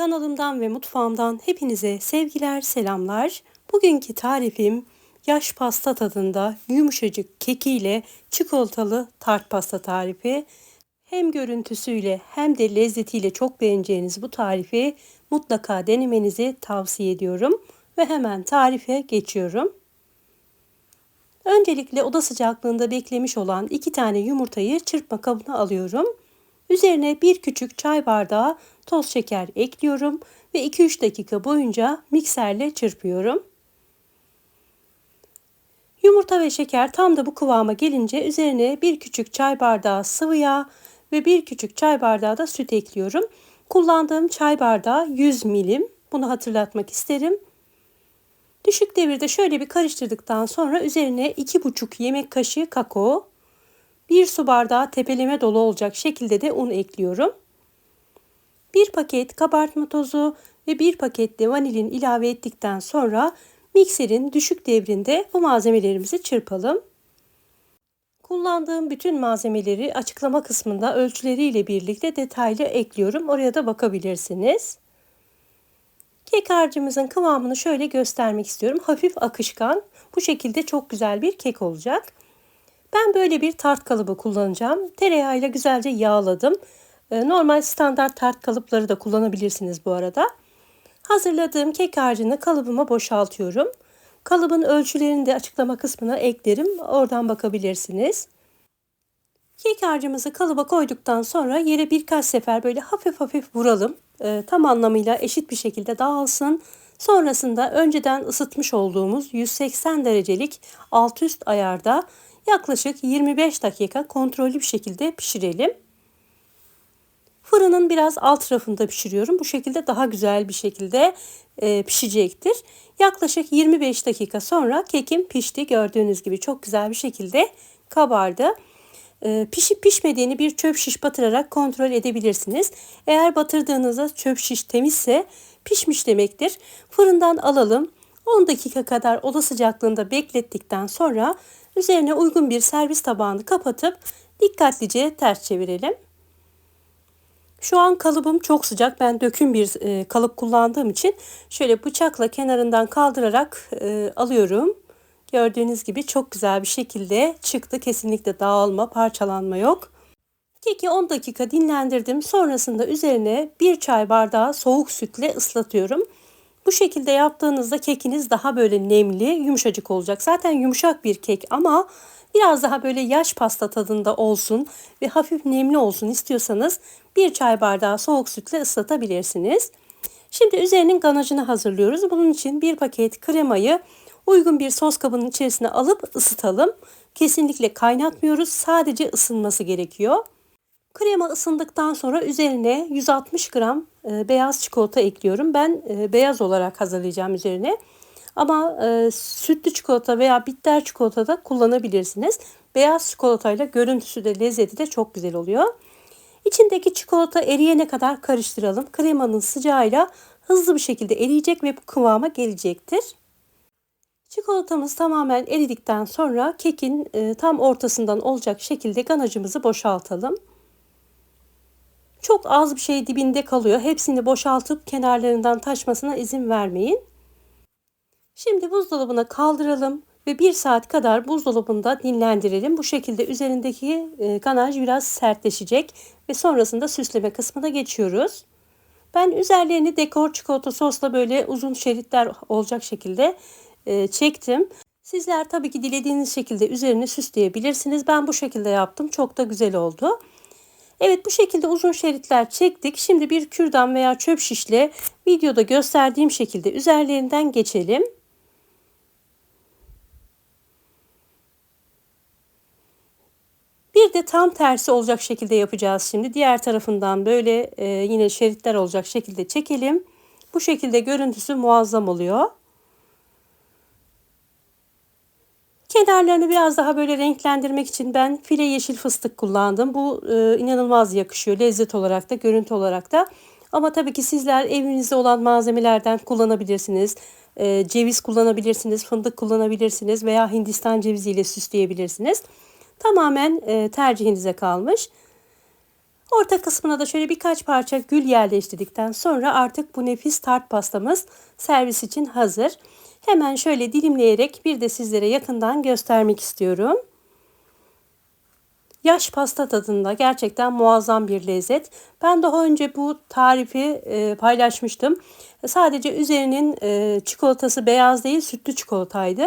Kanalımdan ve mutfağımdan hepinize sevgiler, selamlar. Bugünkü tarifim yaş pasta tadında yumuşacık kekiyle çikolatalı tart pasta tarifi. Hem görüntüsüyle hem de lezzetiyle çok beğeneceğiniz bu tarifi mutlaka denemenizi tavsiye ediyorum ve hemen tarife geçiyorum. Öncelikle oda sıcaklığında beklemiş olan iki tane yumurtayı çırpma kabına alıyorum. Üzerine bir küçük çay bardağı toz şeker ekliyorum ve 2-3 dakika boyunca mikserle çırpıyorum. Yumurta ve şeker tam da bu kıvama gelince üzerine bir küçük çay bardağı sıvı yağ ve bir küçük çay bardağı da süt ekliyorum. Kullandığım çay bardağı 100 milim. Bunu hatırlatmak isterim. Düşük devirde şöyle bir karıştırdıktan sonra üzerine 2,5 yemek kaşığı kakao, 1 su bardağı tepeleme dolu olacak şekilde de un ekliyorum. 1 paket kabartma tozu ve 1 paket de vanilin ilave ettikten sonra mikserin düşük devrinde bu malzemelerimizi çırpalım. Kullandığım bütün malzemeleri açıklama kısmında ölçüleriyle birlikte detaylı ekliyorum. Oraya da bakabilirsiniz. Kek harcımızın kıvamını şöyle göstermek istiyorum. Hafif akışkan. Bu şekilde çok güzel bir kek olacak. Ben böyle bir tart kalıbı kullanacağım. Tereyağıyla güzelce yağladım. Ee, normal standart tart kalıpları da kullanabilirsiniz bu arada. Hazırladığım kek harcını kalıbıma boşaltıyorum. Kalıbın ölçülerini de açıklama kısmına eklerim. Oradan bakabilirsiniz. Kek harcımızı kalıba koyduktan sonra yere birkaç sefer böyle hafif hafif vuralım. E, tam anlamıyla eşit bir şekilde dağılsın. Sonrasında önceden ısıtmış olduğumuz 180 derecelik alt üst ayarda yaklaşık 25 dakika kontrollü bir şekilde pişirelim. Fırının biraz alt rafında pişiriyorum. Bu şekilde daha güzel bir şekilde e, pişecektir. Yaklaşık 25 dakika sonra kekim pişti. Gördüğünüz gibi çok güzel bir şekilde kabardı. E, pişip pişmediğini bir çöp şiş batırarak kontrol edebilirsiniz. Eğer batırdığınızda çöp şiş temizse pişmiş demektir. Fırından alalım. 10 dakika kadar oda sıcaklığında beklettikten sonra üzerine uygun bir servis tabağını kapatıp dikkatlice ters çevirelim. Şu an kalıbım çok sıcak. Ben döküm bir e, kalıp kullandığım için şöyle bıçakla kenarından kaldırarak e, alıyorum. Gördüğünüz gibi çok güzel bir şekilde çıktı. Kesinlikle dağılma, parçalanma yok. Keki 10 dakika dinlendirdim. Sonrasında üzerine bir çay bardağı soğuk sütle ıslatıyorum. Bu şekilde yaptığınızda kekiniz daha böyle nemli, yumuşacık olacak. Zaten yumuşak bir kek ama biraz daha böyle yaş pasta tadında olsun ve hafif nemli olsun istiyorsanız bir çay bardağı soğuk sütle ıslatabilirsiniz. Şimdi üzerinin ganajını hazırlıyoruz. Bunun için bir paket kremayı uygun bir sos kabının içerisine alıp ısıtalım. Kesinlikle kaynatmıyoruz. Sadece ısınması gerekiyor. Krema ısındıktan sonra üzerine 160 gram e, beyaz çikolata ekliyorum. Ben e, beyaz olarak hazırlayacağım üzerine. Ama e, sütlü çikolata veya bitter çikolata da kullanabilirsiniz. Beyaz çikolatayla görüntüsü de lezzeti de çok güzel oluyor. İçindeki çikolata eriyene kadar karıştıralım. Kremanın sıcağıyla hızlı bir şekilde eriyecek ve bu kıvama gelecektir. Çikolatamız tamamen eridikten sonra kekin e, tam ortasından olacak şekilde ganajımızı boşaltalım. Çok az bir şey dibinde kalıyor. Hepsini boşaltıp kenarlarından taşmasına izin vermeyin. Şimdi buzdolabına kaldıralım ve bir saat kadar buzdolabında dinlendirelim. Bu şekilde üzerindeki e, ganaj biraz sertleşecek ve sonrasında süsleme kısmına geçiyoruz. Ben üzerlerini dekor çikolata sosla böyle uzun şeritler olacak şekilde e, çektim. Sizler tabii ki dilediğiniz şekilde üzerini süsleyebilirsiniz. Ben bu şekilde yaptım. Çok da güzel oldu. Evet bu şekilde uzun şeritler çektik. Şimdi bir kürdan veya çöp şişle videoda gösterdiğim şekilde üzerlerinden geçelim. Bir de tam tersi olacak şekilde yapacağız şimdi. Diğer tarafından böyle e, yine şeritler olacak şekilde çekelim. Bu şekilde görüntüsü muazzam oluyor. Kenarlarını biraz daha böyle renklendirmek için ben file yeşil fıstık kullandım. Bu e, inanılmaz yakışıyor lezzet olarak da görüntü olarak da. Ama tabii ki sizler evinizde olan malzemelerden kullanabilirsiniz. E, ceviz kullanabilirsiniz, fındık kullanabilirsiniz veya Hindistan ceviziyle süsleyebilirsiniz. Tamamen e, tercihinize kalmış. Orta kısmına da şöyle birkaç parça gül yerleştirdikten sonra artık bu nefis tart pastamız servis için hazır. Hemen şöyle dilimleyerek bir de sizlere yakından göstermek istiyorum. Yaş pasta tadında gerçekten muazzam bir lezzet. Ben daha önce bu tarifi e, paylaşmıştım. Sadece üzerinin e, çikolatası beyaz değil sütlü çikolataydı.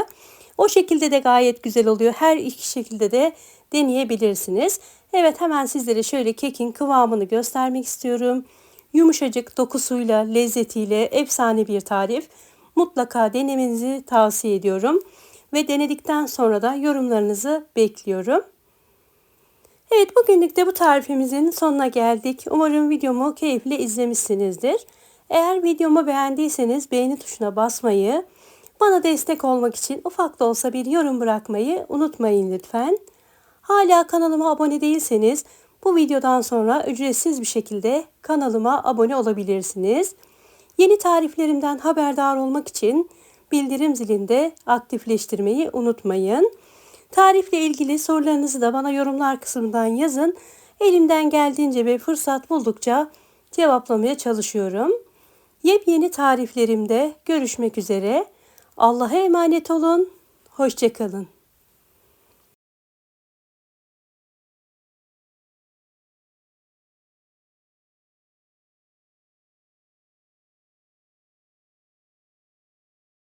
O şekilde de gayet güzel oluyor. Her iki şekilde de deneyebilirsiniz. Evet hemen sizlere şöyle kekin kıvamını göstermek istiyorum. Yumuşacık dokusuyla, lezzetiyle efsane bir tarif. Mutlaka denemenizi tavsiye ediyorum. Ve denedikten sonra da yorumlarınızı bekliyorum. Evet bugünlük de bu tarifimizin sonuna geldik. Umarım videomu keyifle izlemişsinizdir. Eğer videomu beğendiyseniz beğeni tuşuna basmayı, bana destek olmak için ufak da olsa bir yorum bırakmayı unutmayın lütfen. Hala kanalıma abone değilseniz bu videodan sonra ücretsiz bir şekilde kanalıma abone olabilirsiniz. Yeni tariflerimden haberdar olmak için bildirim zilinde aktifleştirmeyi unutmayın. Tarifle ilgili sorularınızı da bana yorumlar kısmından yazın. Elimden geldiğince ve fırsat buldukça cevaplamaya çalışıyorum. Yepyeni tariflerimde görüşmek üzere. Allah'a emanet olun. Hoşçakalın.